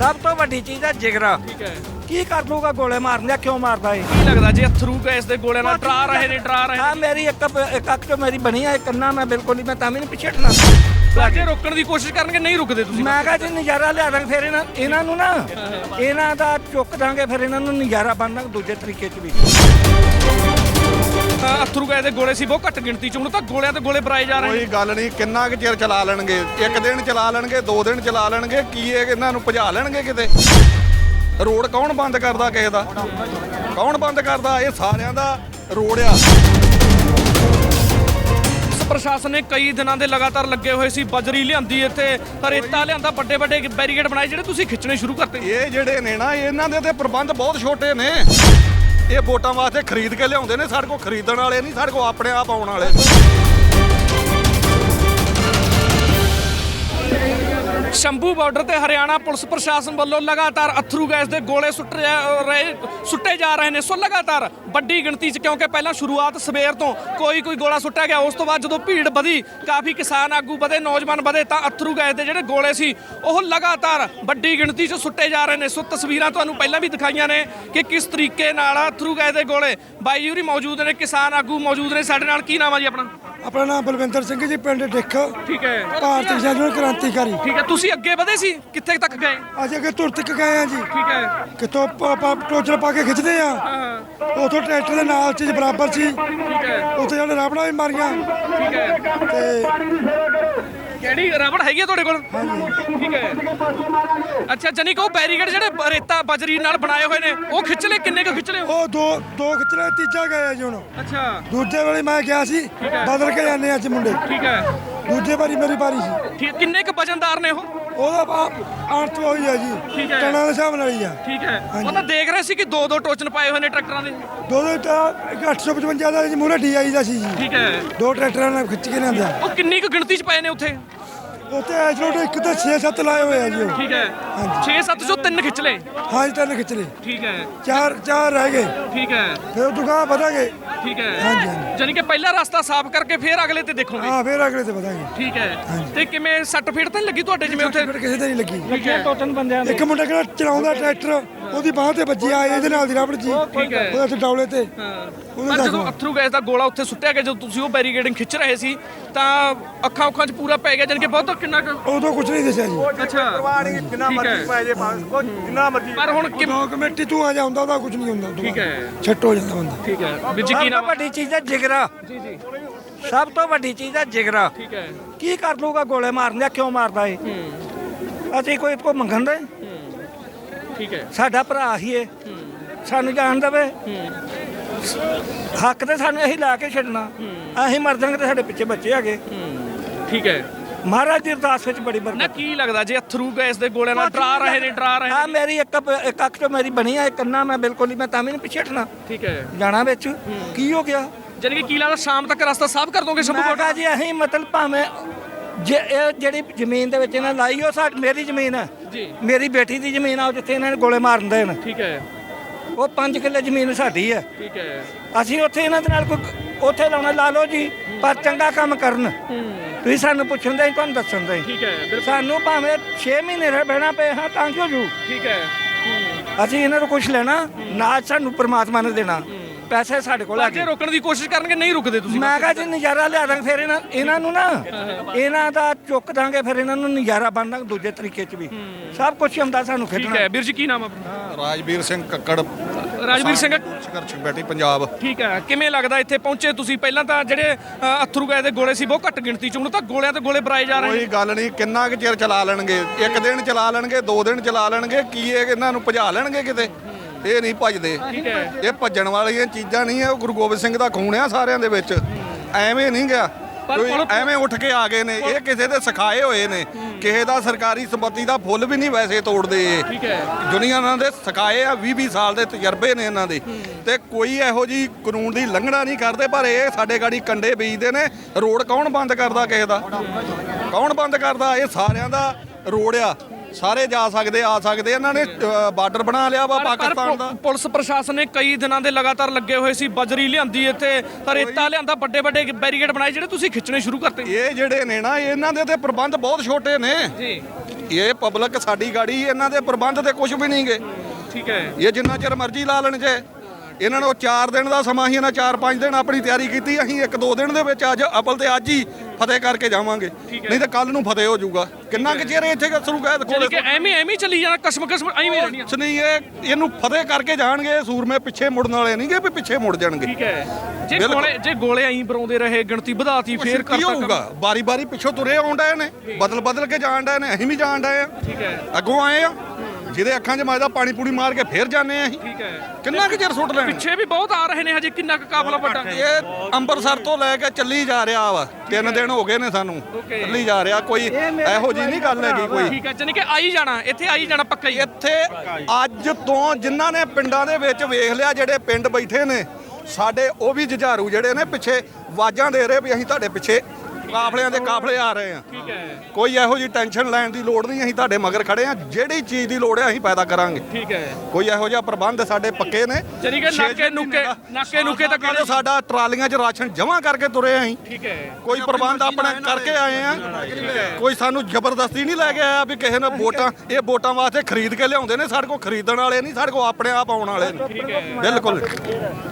ਸਭ ਤੋਂ ਵੱਡੀ ਚੀਜ਼ ਹੈ ਜਿਗਰਾ। ਠੀਕ ਹੈ। ਕੀ ਕਰ ਲੂਗਾ ਗੋਲੇ ਮਾਰਨੇ ਕਿਉਂ ਮਾਰਦਾ ਏ ਕੀ ਲੱਗਦਾ ਜੇ ਅਥਰੂ ਗੈਸ ਦੇ ਗੋਲਿਆਂ ਨਾਲ? ਡਰਾ ਰਹੇ ਨੇ ਡਰਾ ਰਹੇ ਹਾਂ ਮੇਰੀ ਇੱਕ ਇੱਕ ਅੱਖ ਤੋਂ ਮੇਰੀ ਬਣੀ ਆ ਕੰਨਾ ਮੈਂ ਬਿਲਕੁਲ ਨਹੀਂ ਮੈਂ ਤਾਂ ਵੀ ਨਹੀਂ ਪਿੱਛੇ ਹਟਣਾ। ਨੇ ਜੇ ਰੋਕਣ ਦੀ ਕੋਸ਼ਿਸ਼ ਕਰਨਗੇ ਨਹੀਂ ਰੁਕਦੇ ਤੁਸੀਂ। ਮੈਂ ਕਹਾਂ ਜੀ ਨਜ਼ਾਰਾ ਲਿਆ ਦਾਂਗੇ ਫਿਰ ਇਹਨਾਂ ਇਹਨਾਂ ਨੂੰ ਨਾ। ਇਹਨਾਂ ਦਾ ਚੁੱਕ ਦਾਂਗੇ ਫਿਰ ਇਹਨਾਂ ਨੂੰ ਨਜ਼ਾਰਾ ਬਣ ਦਾਂਗੇ ਦੂਜੇ ਤਰੀਕੇ 'ਚ ਵੀ। ਅਥਰੂ ਗੈਸ ਦੇ ਗੋਲੇ ਸੀ ਬਹੁਤ ਘੱਟ ਗਿਣਤੀ ਚ। ਹੁਣ ਤਾਂ ਗੋਲਿਆਂ ਤੇ ਗੋਲੇ ਬਰਾਏ ਜਾ ਰਹੇ ਕੋਈ ਗੱਲ ਨਹੀਂ ਕਿੰਨਾ ਕੁ ਚਿਰ ਚਲਾ ਲੈਣਗੇ? ਇੱਕ ਦਿਨ ਚਲਾ ਲੈਣਗੇ ਦੋ ਦਿਨ ਚਲਾ ਲੈਣਗੇ ਕੀ ਇਹ ਇਹਨਾਂ ਨੂੰ ਭਜਾ ਲੈਣਗੇ ਕਿਤੇ? ਰੋਡ ਕੌਣ ਬੰਦ ਕਰਦਾ ਕਿਸੇ ਦਾ? ਕੌਣ ਬੰਦ ਕਰਦਾ? ਇਹ ਸਾਰਿਆਂ ਦਾ ਰੋਡ ਆ। ਪੁਲਿਸ ਪ੍ਰਸ਼ਾਸਨ ਨੇ ਕਈ ਦਿਨਾਂ ਦੇ ਲਗਾਤਾਰ ਲੱਗੇ ਹੋਏ ਸੀ ਬਜਰੀ ਲਿਆਂਦੀ ਇੱਥੇ ਰੇਤਾ ਲਿਆਂਦਾ ਵੱਡੇ ਵੱਡੇ ਬੈਰੀਕੇਡ ਬਣਾਏ ਜਿਹੜੇ ਤੁਸੀਂ ਖਿੱਚਣੇ ਸ਼ੁਰੂ ਕਰਤੇ। ਇਹ ਜਿਹੜੇ ਨੇ ਨਾ ਇਹਨਾਂ ਦੇ ਤੇ ਪ੍ਰਬੰਧ ਬਹੁਤ ਛੋਟੇ ਨੇ। ਇਹ ਵੋਟਾਂ ਵਾਸਤੇ ਖਰੀਦ ਕੇ ਲਿਆਉਂਦੇ ਨੇ, ਸਾਡੇ ਕੋਲ ਖਰੀਦਣ ਵਾਲੇ ਨਹੀਂ, ਸਾਡੇ ਕੋਲ ਆਪਣੇ ਆਪ ਆਉਣ ਵਾਲੇ। ਸ਼ੰਭੂ ਬਾਰਡਰ ਤੇ ਹਰਿਆਣਾ ਪੁਲਿਸ ਪ੍ਰਸ਼ਾਸਨ ਵੱਲੋਂ ਲਗਾਤਾਰ ਅਥਰੂ ਗੈਸ ਦੇ ਗੋਲੇ ਸੁੱਟ ਰਹੇ ਸੁੱਟੇ ਜਾ ਰਹੇ ਨੇ। ਸੋ ਲਗਾਤਾਰ ਵੱਡੀ ਗਿਣਤੀ 'ਚ ਕਿਉਂਕਿ ਪਹਿਲਾਂ ਸ਼ੁਰੂਆਤ ਸਵੇਰ ਤੋਂ ਕੋਈ ਕੋਈ ਗੋਲਾ ਸੁੱਟਿਆ ਗਿਆ, ਉਸ ਤੋਂ ਬਾਅਦ ਜਦੋਂ ਭੀੜ ਵਧੀ, ਕਾਫੀ ਕਿਸਾਨ ਆਗੂ ਵਧੇ, ਨੌਜਵਾਨ ਵਧੇ, ਤਾਂ ਅਥਰੂ ਗੈਸ ਦੇ ਜਿਹੜੇ ਗੋਲੇ ਸੀ, ਉਹ ਲਗਾਤਾਰ ਵੱਡੀ ਗਿਣਤੀ 'ਚ ਸੁੱਟੇ ਜਾ ਰਹੇ ਨੇ। ਸੋ ਤਸਵੀਰਾਂ ਤੁਹਾਨੂੰ ਪਹਿਲਾਂ ਵੀ ਦਿਖਾਈਆਂ ਨੇ ਕਿ ਕਿਸ ਤਰੀਕੇ ਨਾਲ ਅਥਰੂ ਗੈਸ ਦੇ ਗੋਲੇ। ਬਾਈ ਯੂਰੀ ਮੌਜੂਦ ਨੇ, ਕਿਸਾਨ ਆਗੂ ਮੌਜੂਦ ਨੇ ਸਾਡੇ ਨਾਲ। ਕੀ ਨਾਮ ਆ ਜੀ ਆਪਣਾ? ਆਪਣਾ ਨਾਮ ਬਲਵਿੰਦਰ ਸਿੰਘ ਜੀ ਪਿੰਡ ਡਿੱਖ। ਠੀਕ ਹੈ। ਭਾਰਤੀ ਕਿਸਾਨ ਕ੍ਰਾਂਤੀਕਾਰੀ। ਠੀਕ ਹੈ ਤੁਸੀਂ ਅੱਗੇ ਵਧੇ ਸੀ? ਕਿੱਥੇ ਤੱਕ ਗਏ? ਅੱਜ ਅੱਗੇ ਤੁਰ ਤੱਕ ਗਏ ਆ ਜੀ। ਠੀਕ ਹੈ। ਕਿਤੋਂ ਟੋਚਰ ਪਾ ਕੇ ਖਿੱਚਦੇ ਆ ਹਾਂ ਉਥੋਂ ਟਰੈਕਟਰ ਦੇ ਨਾਲ ਚੀਜ਼ ਬਰਾਬਰ ਸੀ। ਠੀਕ ਹੈ। ਉੱਥੇ ਜਿਹੜੇ ਰਾਬੜਾ ਵੀ ਮਾਰੀਆਂ। ਠੀਕ ਹੈ। ਤੇ ਕਿਹੜੀ ਰਬੜ ਹੈਗੀ ਆ ਤੁਹਾਡੇ ਕੋਲ? ਠੀਕ ਹੈ। ਅੱਛਾ ਜਨੀ ਕੋ ਬੈਰੀਕੇਡ ਜਿਹੜੇ ਰੇਤਾ ਬਜਰੀ ਨਾਲ ਬਣਾਏ ਹੋਏ ਨੇ ਉਹ ਖਿੱਚ ਲਏ ਕਿੰਨੇ ਕੁ ਖਿੱਚ ਲਏ? ਉਹ? ਉਹ ਦੋ ਦੋ ਖਿੱਚਣੇ ਤੀਜਾ ਗਏ ਆ ਜੀ ਹੁਣ। ਅੱਛਾ। ਦੂਜੇ ਵੇਲੇ ਮੈਂ ਗਿਆ ਸੀ ਬਦਲ ਕੇ ਜਾਂਦੇ ਅੱਜ ਮੁੰਡੇ। ਠੀਕ ਹੈ। ਦੂਜੇ ਵਾਰੀ ਮੇਰੀ ਵਾਰੀ ਸੀ। ਠੀਕ ਕਿੰਨੇ ਕੁ ਵਜਨਦਾਰ ਨੇ ਉਹ? ਉਹਦਾ ਆਰਥ ਹੋਈ ਆ ਜੀ ਠੀਕ ਹੈ। ਟਣਾ ਦੇ ਹਿਸਾਬ ਨਾਲ ਹੀ ਆ। ਠੀਕ ਹੈ। ਉਹ ਤਾਂ ਦੇਖ ਰਹੇ ਸੀ ਕਿ ਦੋ ਦੋ ਟੋਚਨ ਪਾਏ ਹੋਏ ਨੇ ਟਰੈਕਟਰਾਂ ਦੇ। ਦੋ ਦੋ ਤਾਂ ਇੱਕ 855 ਦਾ ਜੀ ਮੂਰੇ ਡੀਆਈ ਦਾ ਸੀ ਜੀ। ਠੀਕ ਹੈ। ਦੋ ਟਰੈਕਟਰਾਂ ਨਾਲ ਖਿੱਚ ਕੇ ਲਿਆਂਦਾ। ਉਹ ਕਿੰਨੀ ਕੁ ਗਿਣਤੀ ਚ ਪਏ ਨੇ ਉੱਥੇ? ਉੱਥੇ ਐਜਰੋਡ ਇੱਕ ਤਾਂ 6-7 ਲਾਏ ਹੋਏ ਆ ਜੀ ਉਹ। ਠੀਕ ਹੈ। 6-7 ਚੋਂ ਤਿੰਨ ਖਿੱਚ ਲਏ। ਹਾਂ ਜੀ ਤਿੰਨ ਖਿੱਚ ਲਏ। ਠੀਕ ਹੈ। ਚਾਰ ਚਾਰ ਰਹਿ ਗਏ। ਠੀਕ ਹੈ। ਫਿਰ ਉਹ ਦੁਕਾਨ ਵਧਾਂਗੇ। ਠੀਕ ਹੈ। ਹਾਂਜੀ, ਹਾਂਜੀ। ਜਾਨੀ ਕਿ ਪਹਿਲਾ ਰਸਤਾ ਸਾਫ਼ ਕਰਕੇ ਫਿਰ ਅਗਲੇ ਤੇ ਦੇਖੋਗੇ। ਹਾਂ ਫਿਰ ਅਗਲੇ ਤੇ ਵਧਾਂਗੇ। ਠੀਕ ਹੈ। ਤੇ ਕਿਵੇਂ ਸੱਟ ਫੀਟ ਤਾਂ ਨੀ ਲੱਗੀ ਤੁਹਾਡੇ ਜਿਵੇਂ ਉੱਥੇ? ਫਿਰ ਕਿਸੇ ਤੇ ਨਹੀਂ ਲੱਗੀ। ਲੱਗੇ ਟੋਟਨ ਬੰਦਿਆਂ ਦੇ। ਇੱਕ ਮੁੰਡਾ ਕਿਹੜਾ ਚਲਾਉਂਦਾ ਟਰੈਕਟਰ। ਉਹਦੀ ਬਾਹ ਤੇ ਵੱਜੀ ਆ ਇਹਦੇ ਨਾਲ ਦੀ ਰਬੜ ਜੀ। ਠੀਕ ਹੈ। ਉਹਦੇ ਤੇ ਡੌਲੇ ਤੇ। ਪਰ ਜਦੋਂ ਅਥਰੂ ਗੈਸ ਦਾ ਗੋਲਾ ਉੱਥੇ ਸੁੱਟਿਆ ਗਿਆ ਜਦੋਂ ਤੁਸੀਂ ਉਹ ਬੈਰੀਕੇਡਿੰਗ ਖਿੱਚ ਰਹੇ ਸੀ ਤਾਂ ਅੱਖਾਂ ਅੱਖਾਂ 'ਚ ਪੂਰਾ ਪੈ ਗਿਆ ਜਾਨ ਕਿ ਬਹੁਤ ਕਿੰਨਾ ਕੁ ਉਦੋਂ ਕੁਝ ਨਹੀਂ ਦਿਸਿਆ ਜੀ। ਅੱਛਾ। ਜਿੰਨਾ ਮਰਜ਼ੀ ਪੈ ਜੇ ਜਿੰਨਾ ਮਰਜ਼ੀ। ਪਰ ਹੁਣ ਕਿ ਦੋ ਕਮੇਟੀ ਤੂੰ ਆ ਜਾਂਦਾ ਉਹਦਾ ਕੁਝ ਨਹੀਂ ਹੁੰਦਾ ਠੀਕ ਹੈ। ਛੱਟ ਹੋ ਜਾਂਦਾ ਬੰਦਾ। ਠੀਕ ਹੈ। ਵੀ ਯਕੀਨ ਤੋਂ ਵੱਡੀ ਚੀਜ਼ ਹੈ ਜਿਗਰਾ। ਜੀ ਜੀ। ਸਭ ਤੋਂ ਵੱਡੀ ਚੀਜ਼ ਹੈ ਜਿਗਰਾ। ਠੀਕ ਹੈ। ਕੀ ਕਰ ਲੂਗਾ ਗੋਲੇ ਮਾਰਨੇ ਕਿਉਂ ਮਾਰਦਾ ਏ ਅਸੀਂ ਕੋਈ ਕੋ ਮੰਗਣ ਦੇ ਠੀਕ ਹੈ। ਸਾਡਾ ਭਰਾ ਹੀ ਏ। ਸਾਨੂੰ ਜਾਣ ਦੇਵੇ। ਹੱਕ ਤੇ ਸਾਨੂੰ ਇਹੀ ਲਾ ਕੇ ਛੱਡਣਾ। ਅਸੀਂ ਮਰ ਜਾਵਾਂਗੇ ਤੇ ਸਾਡੇ ਪਿੱਛੇ ਬੱਚੇ ਹੈਗੇ। ਠੀਕ ਹੈ। ਮਹਾਰਾਜ ਦੀ ਅਰਦਾਸ ਵਿੱਚ ਬੜੀ ਨਾ ਬਰਕਤ ਕੀ ਲੱਗਦਾ ਜੇ ਅਥਰੂ ਗੈਸ ਦੇ ਗੋਲਿਆਂ ਨਾਲ ਡਰਾ ਰਹੇ ਨੇ ਡਰਾ ਰਹੇ ਹਾਂ ਨੇ। ਮੇਰੀ ਇੱਕ ਇੱਕ ਅੱਖ ਤੋਂ ਮੇਰੀ ਬਣੀ ਆ ਇੱਕ ਕੰਨਾ ਮੈਂ ਬਿਲਕੁਲ ਨਹੀਂ ਮੈਂ ਤਾਂ ਵੀ ਨਹੀਂ ਪਿੱਛੇ ਹਟਣਾ। ਠੀਕ ਹੈ। ਜਾਣਾ ਵਿੱਚ। ਕੀ ਹੋ ਗਿਆ? ਜਾਨ ਕਿ ਕੀ ਲੱਗਦਾ ਸ਼ਾਮ ਤੱਕ ਰਸਤਾ ਸਾਫ਼ ਕਰ ਦੋਗੇ ਸ਼ੰਭੂ ਕਹਾ ਜੀ ਅਸੀਂ ਮਤਲਬ ਭਾਵੇਂ ਜੇ ਇਹ ਜਿਹੜੀ ਜ਼ਮੀਨ ਦੇ ਵਿੱਚ ਇਹਨਾਂ ਲਾਈ ਉਹ ਸਾਡੀ ਮੇਰੀ ਜ਼ਮੀਨ ਹੈ। ਜੀ। ਮੇਰੀ ਬੇਟੀ ਦੀ ਜ਼ਮੀਨ ਆ ਜਿੱਥੇ ਇਹਨਾਂ ਨੇ ਗੋਲੇ ਮਾਰਦੇ ਨੇ। ਠੀਕ ਹੈ। ਉਹ 5 ਕਿੱਲੇ ਜ਼ਮੀਨ ਸਾਡੀ ਹੈ। ਠੀਕ ਹੈ। ਅਸੀਂ ਉੱਥੇ ਇਹਨਾਂ ਦੇ ਨਾਲ ਕੋਈ ਉੱਥੇ ਲਾਉਣਾ ਲਾ ਲਓ ਜੀ ਪਰ ਚੰਗਾ ਕੰਮ ਕਰਨ। ਤੁਸੀਂ ਸਾਨੂੰ ਪੁੱਛਣ ਦੇ ਤੁਹਾਨੂੰ ਦੱਸਣ ਦੇ। ਠੀਕ ਹੈ ਬਿਲਕੁਲ। ਸਾਨੂੰ ਭਾਵੇਂ 6 ਮਹੀਨੇ ਰਹਿ ਬਹਿਣਾ ਪਏ ਹਾਂ ਤਾਂ ਕਿਉਂ ਜੂ? ਠੀਕ ਹੈ। ਅਸੀਂ ਇਹਨਾਂ ਤੋਂ ਕੁਝ ਲੈਣਾ ਨਾ ਸਾਨੂੰ ਪ੍ਰਮਾਤਮਾ ਨੇ ਦੇਣਾ। ਪੈਸੇ ਸਾਡੇ ਕੋਲ ਆ ਜੇ ਰੋਕਣ ਦੀ ਕੋਸ਼ਿਸ਼ ਕਰਨਗੇ ਨਹੀਂ ਰੁਕਦੇ ਤੁਸੀਂ ਮੈਂ ਕਹਾ ਜੀ ਨਜ਼ਾਰਾ ਲਿਆ ਦਾਂਗੇ ਫਿਰ ਇਹਨਾਂ ਇਹਨਾਂ ਨੂੰ ਨਾ। ਇਹਨਾਂ ਦਾ ਚੁੱਕ ਦਾਂਗੇ ਫਿਰ ਇਹਨਾਂ ਨੂੰ ਨਜ਼ਾਰਾ ਬਣ ਦਾਂਗੇ ਦੂਜੇ ਤਰੀਕੇ 'ਚ ਵੀ। ਸਭ ਕੁਝ ਹੁੰਦਾ ਸਾਨੂੰ ਠੀਕ ਖੇਡਣਾ। ਹੈ ਵੀਰ ਜੀ ਕੀ ਨਾਮ ਆਪਣਾ? ਰਾਜਵੀਰ ਸਿੰਘ ਕੱਕੜ। ਰਾਜਵੀਰ ਸਿੰਘ ਸੰਘਰਸ਼ ਕਮੇਟੀ ਪੰਜਾਬ। ਠੀਕ ਹੈ ਕਿਵੇਂ ਲੱਗਦਾ ਇੱਥੇ ਪਹੁੰਚੇ ਤੁਸੀਂ? ਪਹਿਲਾਂ ਤਾਂ ਜਿਹੜੇ ਅ, ਅਥਰੂ ਗੈਸ ਦੇ ਗੋਲੇ ਸੀ ਬਹੁਤ ਘੱਟ ਗਿਣਤੀ ਚ। ਹੁਣ ਤਾਂ ਗੋਲਿਆਂ ਤੇ ਗੋਲੇ ਬਰਾਏ ਜਾ ਰਹੇ ਕੋਈ ਨੇ। ਗੱਲ ਨਹੀਂ ਕਿੰਨਾ ਕੁ ਚਿਰ ਚਲਾ ਲੈਣਗੇ? ਇੱਕ ਦਿਨ ਚਲਾ ਲੈਣਗੇ ਦੋ ਦਿਨ ਚਲਾ ਲੈਣਗੇ? ਕੀ ਇਹ ਇਹਨਾਂ ਨੂੰ ਭਜਾ ਲੈਣਗੇ ਕਿਤੇ? ਇਹ ਨਹੀਂ ਭਜਦੇ। ਇਹ ਭੱਜਣ ਵਾਲੀਆਂ ਚੀਜ਼ਾਂ ਨਹੀਂ ਹੈ ਉਹ ਗੁਰੂ ਗੋਬਿੰਦ ਸਿੰਘ ਦਾ ਖੂਨ ਆ ਸਾਰਿਆਂ ਦੇ ਵਿੱਚ। ਐਵੇਂ ਨਹੀਂ ਗਿਆ। ਕੋਈ ਐਵੇਂ ਉੱਠ ਕੇ ਆ ਗਏ ਨੇ। ਇਹ ਕਿਸੇ ਦੇ ਸਿਖਾਏ ਹੋਏ ਨੇ। ਕਿਸੇ ਦਾ ਸਰਕਾਰੀ ਸੰਪત્ਤੀ ਦਾ ਫੁੱਲ ਵੀ ਨਹੀਂ ਵੈਸੇ ਤੋੜਦੇ ਇਹ। ਠੀਕ ਹੈ। ਦੁਨੀਆ ਇਹਨਾਂ ਦੇ ਸਿਖਾਏ ਆ 20 20 ਸਾਲ ਦੇ ਤਜਰਬੇ ਨੇ ਇਹਨਾਂ ਦੇ। ਤੇ ਕੋਈ ਇਹੋ ਜੀ ਕਾਨੂੰਨ ਦੀ ਲੰਘਣਾ ਨਹੀਂ ਕਰਦੇ ਪਰ ਇਹ ਸਾਡੇ ਗਾੜੀ ਕੰਡੇ ਬੀਜਦੇ ਨੇ। ਰੋਡ ਕੌਣ ਬੰਦ ਕਰਦਾ ਕਿਸੇ ਦਾ? ਕੌਣ ਬੰਦ ਕਰਦਾ? ਇਹ ਸਾਰਿਆਂ ਦਾ ਰੋਡ ਆ। ਸਾਰੇ ਜਾ ਸਕਦੇ ਆ ਸਕਦੇ। ਇਹਨਾਂ ਨੇ ਬਾਰਡਰ ਬਣਾ ਲਿਆ ਵਾ ਪਾਕਿਸਤਾਨ ਦਾ। ਪੁਲਿਸ ਪ੍ਰਸ਼ਾਸਨ ਨੇ ਕਈ ਦਿਨਾਂ ਦੇ ਲਗਾਤਾਰ ਲੱਗੇ ਹੋਏ ਸੀ ਬਜਰੀ ਲਿਆਂਦੀ ਇੱਥੇ ਰੇਤਾ ਲਿਆਂਦਾ ਵੱਡੇ ਵੱਡੇ ਬੈਰੀਕੇਡ ਬਣਾਏ ਜਿਹੜੇ ਤੁਸੀਂ ਖਿੱਚਣੇ ਸ਼ੁਰੂ ਕਰਤੇ। ਇਹ ਜਿਹੜੇ ਨੇ ਨਾ ਇਹਨਾਂ ਦੇ ਤੇ ਪ੍ਰਬੰਧ ਬਹੁਤ ਛੋਟੇ ਨੇ। ਜੀ। ਇਹ ਪਬਲਿਕ ਸਾਡੀ ਗਾੜੀ ਇਹਨਾਂ ਦੇ ਪ੍ਰਬੰਧ ਤੇ ਕੁਝ ਵੀ ਨਹੀਂਗੇ ਠੀਕ ਹੈ। ਇਹ ਜਿੰਨਾ ਚਿਰ ਮਰਜ਼ੀ ਲਾ ਲੈਣ ਜੇ। ਇਹਨਾਂ ਨੂੰ 4 ਦਿਨ ਦਾ ਸਮਾਂ ਹੀ ਇਹਨਾਂ 4-5 ਦਿਨ ਆਪਣੀ ਤਿਆਰੀ ਕੀਤੀ ਅਸੀਂ ਇੱਕ ਦੋ ਦਿਨ ਦੇ ਵਿੱਚ ਅੱਜ ਅਪਲ ਤੇ ਅੱਜ ਹੀ ਫਤਿਹ ਕਰਕੇ ਜਾਵਾਂਗੇ। ਨਹੀਂ ਤਾਂ ਕੱਲ ਨੂੰ ਫਤਿਹ ਹੋ ਜਾਊਗਾ। ਕਿੰਨਾ ਕੁ ਚਿਰ ਇੱਥੇ ਕਸਰੂ ਕੈਦ ਕੋਲੇ ਕਿ ਐਵੇਂ ਐਵੇਂ ਚੱਲੀ ਜਾਣਾ ਕਸਮ ਕਸਮ ਐਵੇਂ ਰਹਿਣੀ ਕੁਛ ਨਹੀਂ ਇਹ ਇਹਨੂੰ ਫਤਿਹ ਕਰਕੇ ਜਾਣਗੇ ਸੂਰਮੇ ਪਿੱਛੇ ਮੁੜਨ ਵਾਲੇ ਨਹੀਂਗੇ ਵੀ ਪਿੱਛੇ ਮੁੜ ਜਾਣਗੇ। ਠੀਕ ਹੈ। ਜੇ ਬਿਲਕੁਲ। ਗੋਲੇ ਜੇ ਗੋਲੇ ਐਂ ਬਰਾਉਂਦੇ ਰਹੇ ਗਿਣਤੀ ਵਧਾਤੀ ਫੇਰ ਕੀ ਕਰਤਾ ਹੋਊਗਾ? ਬਾਰੀ ਬਾਰੀ ਪਿੱਛੋਂ ਤੁਰੇ ਡਏ ਨੇ ਬਦਲ ਬਦਲ ਕੇ ਜਾਣ ਡਏ ਨੇ ਅਸੀਂ ਵੀ ਜਾਣ ਡਏ ਆ। ਠੀਕ ਹੈ। ਅੱਗੋਂ ਆਏ ਆ। ਜਿਹਦੇ ਅੱਖਾਂ 'ਚ ਮਾਜਦਾ ਪਾਣੀ ਪੂਣੀ ਮਾਰ ਕੇ ਫੇਰ ਜਾਂਦੇ ਆ ਅਸੀਂ। ਠੀਕ ਹੈ। ਕਿੰਨਾ ਕੁ ਚਿਰ ਸੁੱਟ ਲੈਣੇ? ਪਿੱਛੇ ਵੀ ਬਹੁਤ ਆ ਰਹੇ ਨੇ ਹਜੇ ਕਿੰਨਾ ਕੁ ਕਾਫਲਾ ਵੱਡਾ ਇਹ ਅੰਮ੍ਰਿਤਸਰ ਤੋਂ ਲੈ ਕੇ ਚੱਲੀ ਜਾ ਰਿਹਾ ਵਾ। ਤਿੰਨ ਦਿਨ ਹੋ ਗਏ ਨੇ ਸਾਨੂੰ। Okay. ਚੱਲੀ ਜਾ ਰਿਹਾ ਕੋਈ ਇਹੋ ਜੀ ਨਹੀਂ ਗੱਲ ਹੈਗੀ ਕੋਈ। ਠੀਕ ਹੈ ਜਾਨੀ ਕਿ ਆਈ ਜਾਣਾ ਇੱਥੇ ਆਈ ਜਾਣਾ ਪੱਕਾ ਹੀ। ਇੱਥੇ ਅੱਜ ਤੋਂ ਜਿਨ੍ਹਾਂ ਨੇ ਪਿੰਡਾਂ ਦੇ ਵਿੱਚ ਵੇਖ ਲਿਆ ਜਿਹੜੇ ਪਿੰਡ ਬੈਠੇ ਨੇ ਸਾਡੇ ਉਹ ਵੀ ਜੁਝਾਰੂ ਜਿਹੜੇ ਨੇ ਪਿੱਛੇ ਆਵਾਜ਼ਾਂ ਦੇ ਰਹੇ ਵੀ ਅਸੀਂ ਤੁਹਾਡੇ ਪਿੱਛੇ ਕਾਫਲਿਆਂ ਦੇ ਕਾਫਲੇ ਆ ਰਹੇ ਆ। ਠੀਕ ਹੈ। ਕੋਈ ਇਹੋ ਜੀ ਟੈਨਸ਼ਨ ਲੈਣ ਦੀ ਲੋੜ ਨਹੀਂ ਅਸੀਂ ਤੁਹਾਡੇ ਮਗਰ ਖੜੇ ਆ। ਜਿਹੜੀ ਚੀਜ਼ ਦੀ ਲੋੜ ਹੈ ਅਸੀਂ ਪੈਦਾ ਕਰਾਂਗੇ। ਠੀਕ ਹੈ। ਕੋਈ ਇਹੋ ਜਿਹਾ ਪ੍ਰਬੰਧ ਸਾਡੇ ਪੱਕੇ ਨੇ। ਜਾਨੀ ਕਿ ਨਾਕੇ ਨੁਕੇ ਨਾਕੇ ਨੁਕੇ ਤੱਕ ਕਹਿੰਦੇ ਸਾਡਾ ਟਰਾਲੀਆਂ 'ਚ ਰਾਸ਼ਨ ਜਮ੍ਹਾਂ ਕਰਕੇ ਤੁਰੇ ਆਂ ਠੀਕ ਹੈ। ਕੋਈ ਪ੍ਰਬੰਧ ਆਪਣਾ ਕਰਕੇ ਆਏ ਆ। ਕੋਈ ਸਾਨੂੰ ਜ਼ਬਰਦਸਤੀ ਨਹੀਂ ਲੈ ਕੇ ਆਇਆ ਵੀ ਕਿਸੇ ਨੇ ਵੋਟਾਂ ਇਹ ਵੋਟਾਂ ਵਾਸਤੇ ਖਰੀਦ ਕੇ ਲਿਆਉਂਦੇ ਨੇ ਸਾਡੇ ਕੋਲ ਖਰੀਦਣ ਵਾਲੇ ਨਹੀਂ ਸਾਡੇ ਕੋਲ ਆਪਣੇ ਆਪ ਆਉਣ ਵਾਲੇ ਨੇ। ਬਿਲਕੁਲ।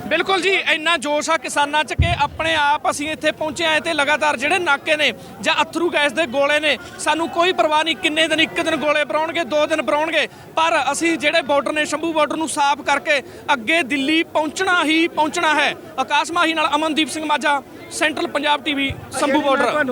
ਬਿਲਕੁਲ ਜੀ ਇੰਨਾ ਜੋਸ਼ ਆ ਕਿਸਾਨਾਂ 'ਚ ਕਿ ਆਪਣੇ ਆਪ ਅਸੀਂ ਇੱਥੇ ਪਹੁੰਚੇ ਆਏ ਤੇ ਲਗਾਤਾਰ ਜਿਹੜੇ ਨਾਕੇ ਨੇ ਜਾਂ ਅਥਰੂ ਗੈਸ ਦੇ ਗੋਲੇ ਨੇ, ਸਾਨੂੰ ਕੋਈ ਪਰਵਾਹ ਨਹੀਂ ਕਿੰਨੇ ਦਿਨ ਇੱਕ ਦਿਨ ਗੋਲੇ ਪਰਾਉਣਗੇ ਦੋ ਦਿਨ ਪਰਾਉਣਗੇ ਪਰ ਅਸੀਂ ਜਿਹੜੇ ਬਾਰਡਰ ਨੇ, ਸ਼ੰਭੂ ਬਾਰਡਰ ਨੂੰ ਸਾਫ਼ ਕਰਕੇ ਅੱਗੇ ਦਿੱਲੀ ਪਹੁੰਚਣਾ ਹੀ ਪਹੁੰਚਣਾ ਹੈ। ਆਕਾਸ਼ ਮਾਹੀ ਨਾਲ Amandeep Singh Majha, central Punjab TV, Shambhu border.